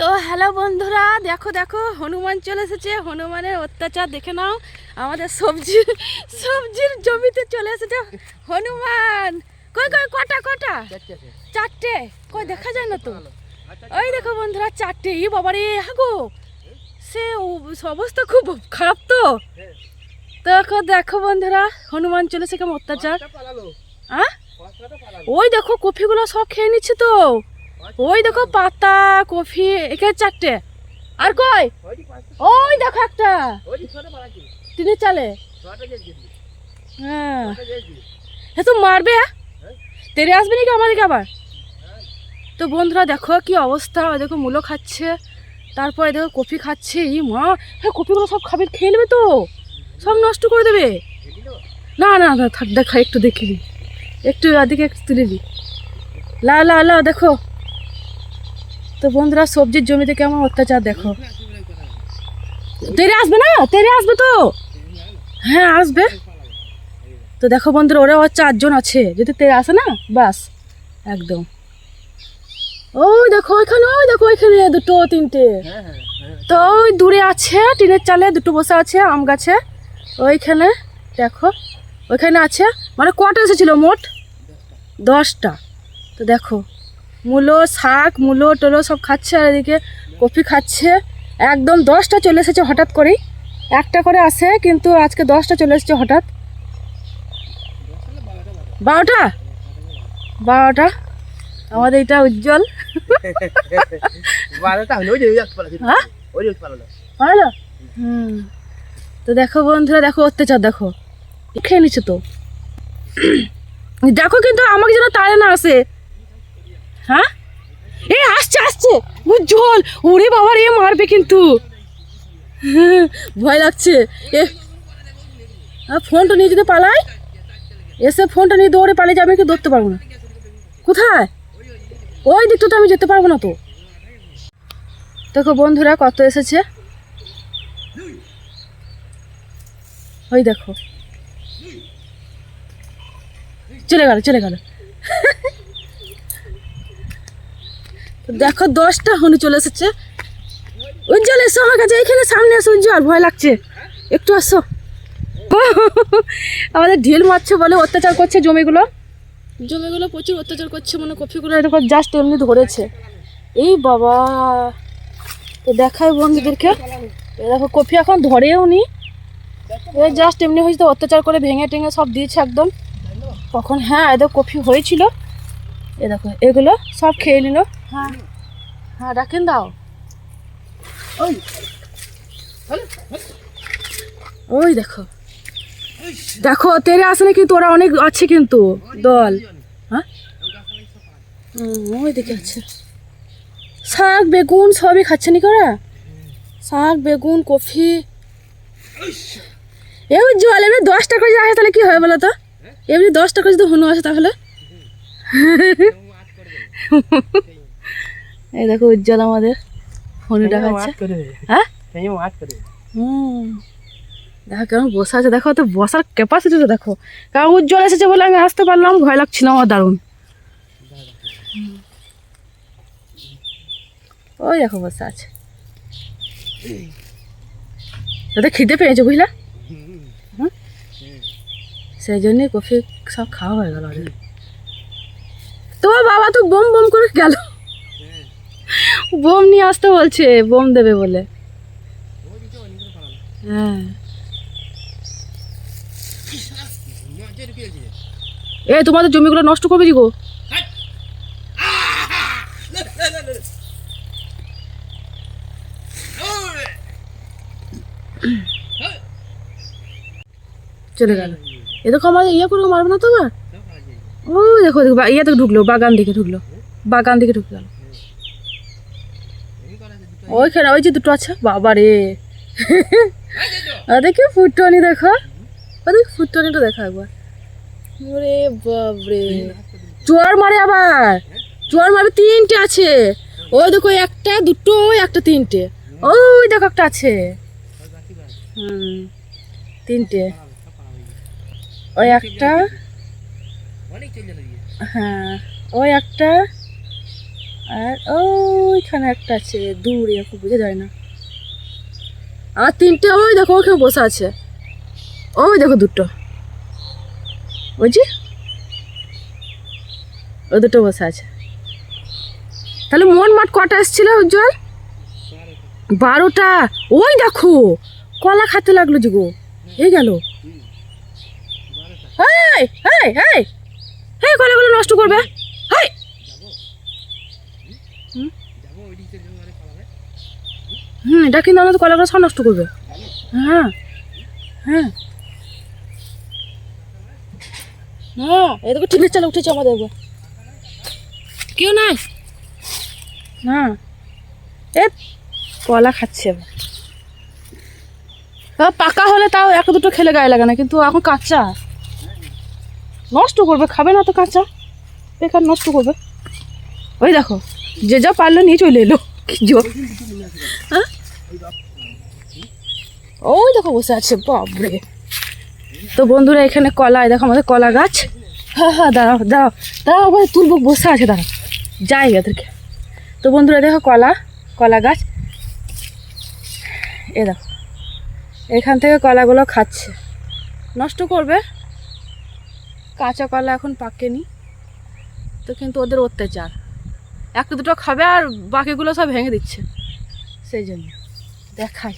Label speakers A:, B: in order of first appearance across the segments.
A: তো হ্যালো বন্ধুরা, দেখো দেখো, হনুমান চলে এসেছে। হনুমানের অত্যাচার দেখে নাও। আমাদের সবজি সবজির জমিতে চলে এসেছে হনুমান। কই কই, কটা কটা? চারটে। কই, দেখা যায় না তো? ওই দেখো বন্ধুরা, চারটে। ই বাবা রে, হাগো। সে অবস্থা খুব খারাপ তো। দেখো দেখো বন্ধুরা, হনুমান চলেছে কেমন অত্যাচার। হ্যাঁ ওই দেখো কফিগুলো সব খেয়ে নিচ্ছে তো। ওই দেখো পাতা, কফি, এখানে চারটে। আর কই? ওই দেখো একটা। টিনের চালে। হ্যাঁ। হ্যাঁ তো মারবে হ্যাঁ? তেরে আসবে নাকি আমাদেরকে আবার? তো বন্ধুরা, দেখো কি অবস্থা। ওই দেখো মূলো খাচ্ছে। তারপরে দেখো কফি খাচ্ছে। ই মা হ্যাঁ কফিগুলো সব খাবে, খেয়ে নেবে তো? সব নষ্ট করে দেবে? না না না, থাক, দেখা, একটু দেখে দিই একটু ওদিকে একটু তুলে দিই লা লা লা, দেখো। তো বন্ধুরা, সবজির জমিতে কেমন অত্যাচার দেখো। তেরে আসবে না? তেরে আসবে তো? হ্যাঁ আসবে। তো দেখো বন্ধুরা, ওরা ওর চারজন আছে। যদি তেরে আসে না, বাস। একদম। ওই দেখো, ওইখানে, ওই দেখো, ওইখানে দুটো, তিনটে। তো ওই দূরে আছে, টিনের চালে দুটো বসে আছে, আম গাছে। ওইখানে, দেখো, ওইখানে আছে। মানে কটা এসেছিল মোট? দশটা। তো দেখো মূলো শাক মূলো টোলো সব খাচ্ছে আর এদিকে কফি খাচ্ছে। একদম দশটা চলে এসেছে হঠাৎ করেই। একটা করে আসে কিন্তু আজকে দশটা চলে এসেছে হঠাৎ। বারোটা? বারোটা। আমাদের এটা উজ্জ্বল। হ্যাঁ? হুম। তো দেখো বন্ধুরা দেখো অত্যাচার দেখো। খেয়ে নিচ্ছে তো। দেখো কিন্তু আমাকে যেন তাড়ে না আসে। হ্যাঁ? এ আসছে আসছে। উজ্জ্বল। ওরে বাবা রে মারবে কিন্তু। হ্যাঁ, ভয় লাগছে। এ ফোনটা নিয়ে যদি পালাই এসে ফোনটা নিয়ে দৌড়ে পালিয়ে যাবে কি ধরতে পারব না। কোথায়? ওই দিকটা আমি যেতে পারব না তো। দেখো বন্ধুরা কত এসেছে। ওই দেখো। চলে গেল চলে গেল তো দেখো, দশটা হনু চলে এসেছে। উজ্জ্বল, এসো আমার কাছে, এইখানে সামনে এসো উজ্জ্বল, ভয় লাগছে। একটু আসো। আমাদের ঢিল মারছে বলে অত্যাচার করছে জমিগুলো। জমিগুলো প্রচুর অত্যাচার করছে মানে কফিগুলো এরকম জাস্ট এমনি ধরেছে। এই বাবা, তো দেখায় বন্ধুদেরকে। দেখো, কফি এখন ধরেও নি। জাস্ট এমনি হয়েছে, অত্যাচার করে ভেঙে টেঙে সব দিয়েছে একদম। তখন হ্যাঁ এদের কফি হয়েছিল। এ দেখো, এগুলো সব খেয়ে নিল। হ্যাঁ। হ্যাঁ রাখেন দাও। ওই। ওই দেখো। দেখো তেরে আসে না কিন্তু ওরা অনেক আছে কিন্তু দল। হ্যাঁ? ওই দিকে আছে। শাক বেগুন সবই খাচ্ছে নাকি ওরা? শাক বেগুন কফি। এমনি জল এমনি দশটা করে যদি আসে তাহলে কি হয় বলো তো? এমনি দশটা করে যদি হনু আসে তাহলে? এই দেখো উজ্জ্বল আমাদের হনু দেখাচ্ছে। হ্যাঁ? হুম। দেখো কেমন বসে আছে দেখো তো বসার ক্যাপাসিটি তো দেখো। কারণ উজ্জ্বল এসেছে বলে আমি আসতে পারলাম ভয় লাগছিল আমার দারুণ। ওই দেখো বসে আছে। তাদের খিদে পেয়েছে বুঝলা? সেই জন্যই কফি সব খাওয়া হয়ে গেল তোমার বাবা তো বোম বোম করে গেল। বোম নিয়ে আসতে বলছে, বোম দেবে বলে। হ্যাঁ। এ, তোমাদের জমিগুলো নষ্ট করবে কি গো? চলে গেল। এ দেখো আমাদের ইয়ে করে মারবে না তো ও দেখো দেখো ইয়ে থেকে ঢুকলো, বাগান দিকে ঢুকলো, বাগান দিকে ঢুকে গেল ওইখানে, ওই যে দুটো আছে বাবা রে দেখি ফুটনি দেখো। ওদের ফুটনিটা দেখো একবার। ওরে বাবরে চোর মারে আবার। চোর মারে তিনটে আছে। ওই দেখো একটা, দুটো, ওই একটা তিনটে। ওই দেখো একটা আছে। হুম, তিনটে। ওই একটা। হ্যাঁ ওই একটা। আর ওইখানে একটা আছে, দূরে এখন বোঝা যায় না। আর তিনটে, ওই দেখো, ওখানে বসে আছে। ওই দেখো দুটো। বুঝছি ওই দুটো বসে আছে। তাহলে মন মাঠ কটা এসেছিল, উজ্জ্বল? বারোটা। ওই দেখো, কলা খাতে লাগল যে গো। এই গেল এই, কলাগুলো নষ্ট করবে। এই হুম? এটা কিন্তু আমাদের কলাগুলো সব নষ্ট করবে। হ্যাঁ। হ্যাঁ। হ্যাঁ এদিকে টিনের চালে উঠেছে আমাদের কেউ নাই? না। এ কলা খাচ্ছে এবার। এবার পাকা হলে তাও এক দুটো খেলে গায়ে লাগে না কিন্তু এখন কাঁচা। নষ্ট করবে খাবে না তো কাঁচা। বেকার নষ্ট করবে। ওই দেখো। যে যা পারল নিয়ে চলে এলো। হ্যাঁ? ওই দেখো বসে আছে, বাপরে। তো বন্ধুরা, এখানে কলা দেখো আমাদের কলা গাছ। হ্যাঁ হ্যাঁ দাঁড়াও দাঁড়াও দাঁড়াও আবার তুলবো বসে আছে, দাঁড়াও। যাই এদেরকে তো বন্ধুরা, দেখো কলা কলা গাছ। এ দেখো, এখান থেকে কলাগুলো খাচ্ছে। নষ্ট করবে। কাঁচা কলা এখন পাকেনি। তো কিন্তু ওদের অত্যাচার। একটা দুটো খাবে আর বাকিগুলো সব ভেঙে দিচ্ছে। সেই জন্য দেখাই।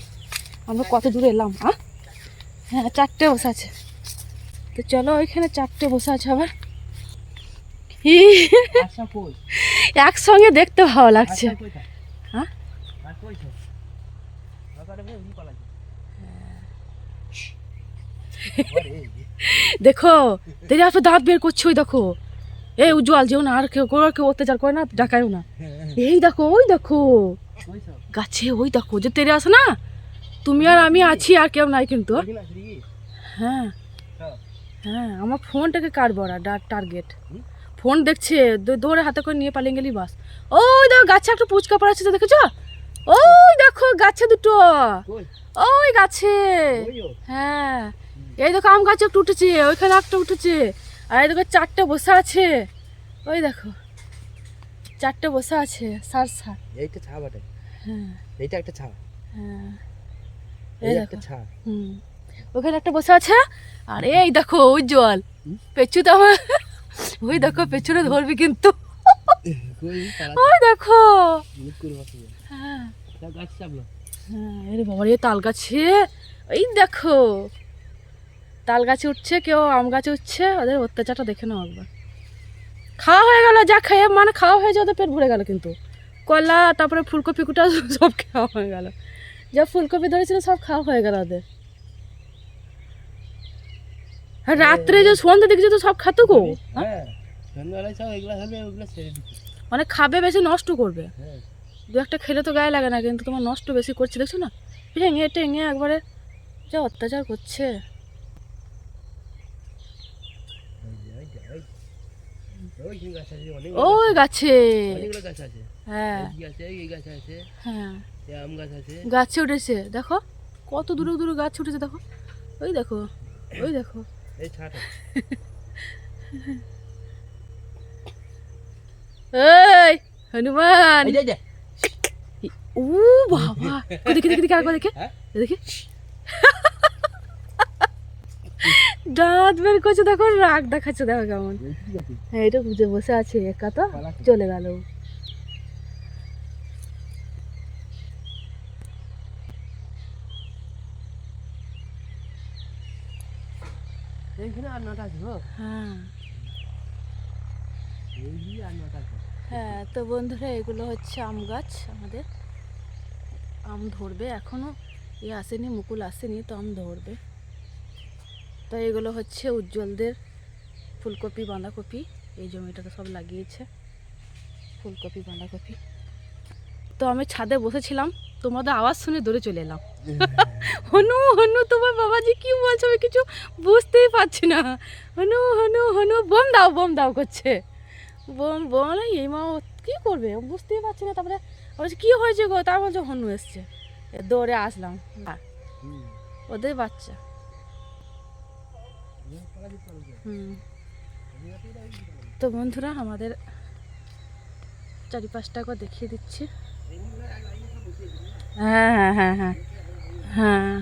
A: আমরা কত দূরে এলাম হ্যাঁ হ্যাঁ চারটে বসে আছে। তো চলো ওইখানে চারটে বসে আছে আবার।
B: আচ্ছা
A: একসঙ্গে দেখতে ভালো লাগছে।
B: আচ্ছা
A: হ্যাঁ। দেখো দাঁত বের করছে ওই দেখো। এই উজ্জ্বল, যেও না, আর কেউ কেউ অত্যাচার করে না, ডাকায়ও না। এই দেখো, ওই দেখো। গাছে, ওই দেখো, যে তেরে আসে না? তুমি আর আমি আছি, আর কেউ নাই কিন্তু। হ্যাঁ।
B: হ্যাঁ
A: আমার ফোনটাকে কার কাটবো ওরা টার্গেট? ফোন দেখছে দৌড়ে হাতে করে নিয়ে পালিয়ে গেলি, বাস। ওই দেখো, গাছে একটা পুচকা পড়াচ্ছে তো দেখেছ? ওই দেখো, গাছে দুটো। ওই গাছে। হ্যাঁ। এই দেখো, আম গাছে একটা উঠেছে, ওইখানে একটা উঠেছে। আর এই দেখো চারটে বসে আছে। ওই দেখো চারটে বসে আছে সার সার।
B: এইটা ছা বটে।
A: হ্যাঁ।
B: এইটা একটা ছা
A: হ্যাঁ।
B: এই একটা
A: দেখো।
B: ছা
A: হুম। ওখানে একটা বসে আছে আর এই দেখো উজ্জ্বল
B: হুম?
A: পেছু তো আমার ওই দেখো পেছনে ধরবি কিন্তু। ওই দেখো। হ্যাঁ। হ্যাঁ এরে বাবা রে তাল গাছে। এই দেখো। তাল গাছে উঠছে কেউ আম গাছে উঠছে ওদের অত্যাচারটা দেখে নাও একবার। খাওয়া হয়ে গেল যা খেয়ে মানে খাওয়া হয়ে হয়েছে ওদের পেট ভরে গেল কিন্তু। কলা তারপরে ফুলকপি কুটা সব খাওয়া হয়ে গেল। যা ফুলকপি ধরেছিল সব খাওয়া হয়ে গেল ওদের। আর রাত্রে যে সন্ধ্যে দিকে তো সব খাতো গো?
B: হ্যাঁ
A: মানে খাবে বেশি নষ্ট করবে।
B: হ্যাঁ।
A: দু একটা খেলে তো গায়ে লাগে না কিন্তু তোমার নষ্ট বেশি করছে দেখছ না? ভেঙে টেঙে একবারে যা অত্যাচার করছে
B: ওই যে, ওই যে, ওই যে। ওই গাছ
A: হ্যাঁ। হ্যাঁ।
B: গাছ
A: উঠেছে দেখো। কত দূরে দূরে গাছ উঠেছে দেখো। ওই দেখো ওই দেখো।
B: এই
A: হনুমান। ও বাবা। দেখি দেখি দেখি আরেকবার দেখে? দেখি। দাঁত বের করছে দেখো রাগ দেখাচ্ছে দেখো কেমন। হ্যাঁ এটা বুঝে বসে আছে একা তো চলে গেল। হ্যাঁ। হ্যাঁ তো বন্ধুরা এগুলো হচ্ছে আম গাছ আমাদের। আম ধরবে এখনও এ আসেনি মুকুল আসেনি তো আম ধরবে। তো এগুলো হচ্ছে উজ্জ্বলদের ফুলকপি বাঁধাকপি। এই জমিটাতে সব লাগিয়েছে ফুলকপি বাঁধাকপি। তো আমি ছাদে বসেছিলাম তোমাদের আওয়াজ শুনে দৌড়ে চলে এলাম। হনু হনু তোমার বাবাজি কি বলছো? আমি কিছু বুঝতেই পারছি না। হনু হনু হনু বোম দাও বোম দাও করছে। বোম বোম এই মা কী করবে? বুঝতেই পারছি না। তারপরে বলছে কী হয়েছে গো? তার বলছে হনু এসছে। এ দৌড়ে আসলাম। ওদের বাচ্চা। তো বন্ধুরা, আমাদের চারিপাশটা একবার দেখিয়ে দিচ্ছি। হ্যাঁ হ্যাঁ হ্যাঁ হ্যাঁ। হ্যাঁ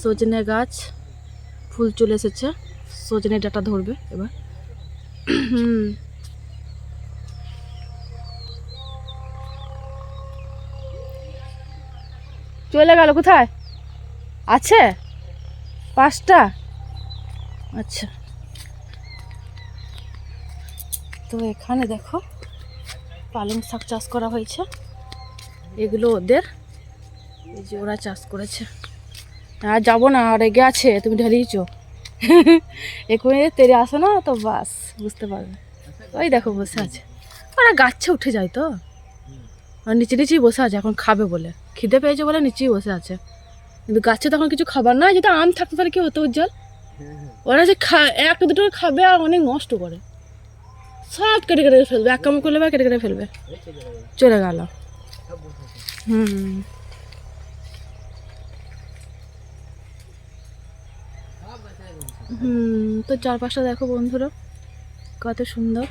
A: সজনে গাছ, ফুল চলে এসেছে। সজনে ডাটা ধরবে এবার। হুম। চলে গেল কোথায়? আছে? পাঁচটা? আচ্ছা। তো এখানে দেখো, পালং শাক চাষ করা হয়েছে। এগুলো ওদের, এই যে ওরা চাষ করেছে। আর যাব না, আর রেগে আছে, তুমি ঢেলিয়েছো এক্ষুনি তেরে আসো না, তো বাস, বুঝতে পারবে। ওই দেখো, বসে আছে। ওরা গাছে উঠে যায় তো। আর নিচে নিচেই বসে আছে, এখন খাবে বলে। খিদে পেয়েছে বলে নিচেই বসে আছে। কিন্তু গাছে তখন কিছু খাবার না যদি আম থাকতো তাহলে কি হতো উজ্জ্বল ওরা যে খা একটা দুটো খাবে আর অনেক নষ্ট করে। সব কেটে কেটে ফেলবে, এক কামড় করলে বা কেটে কেটে ফেলবে। চলে গেল। হুম। হুম, তো চারপাশটা দেখো বন্ধুরা, কত সুন্দর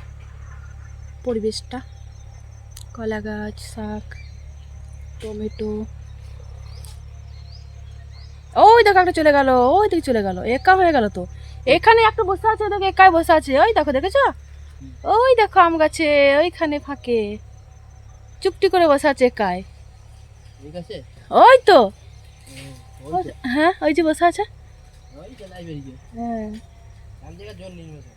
A: পরিবেশটা। কলা গাছ, শাক, টমেটো। ওই দেখো একটা চলে গেল ওই দিকে চলে গেল একা হয়ে গেল তো। এখানে একটা বসে আছে দেখো একাই বসে আছে ওই দেখো দেখেছ? ওই দেখো আম গাছে ওইখানে ফাঁকে। চুপটি করে বসে আছে একাই। ওই তো। হ্যাঁ ওই যে বসে আছে। হ্যাঁ।
B: আম জায়গা জল নেই মতো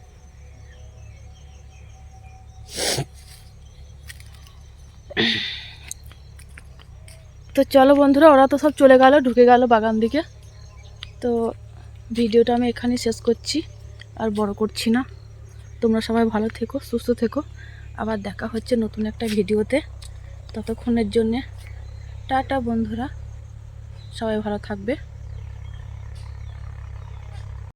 A: তো চলো বন্ধুরা, ওরা তো সব চলে গেল, ঢুকে গেল বাগান দিকে। তো ভিডিওটা আমি এখানে শেষ করছি, আর বড় করছি না। তোমরা সবাই ভালো থেকো, সুস্থ থেকো। আবার দেখা হচ্ছে নতুন একটা ভিডিওতে। ততক্ষণের জন্যে, টাটা বন্ধুরা। সবাই ভালো থাকবে।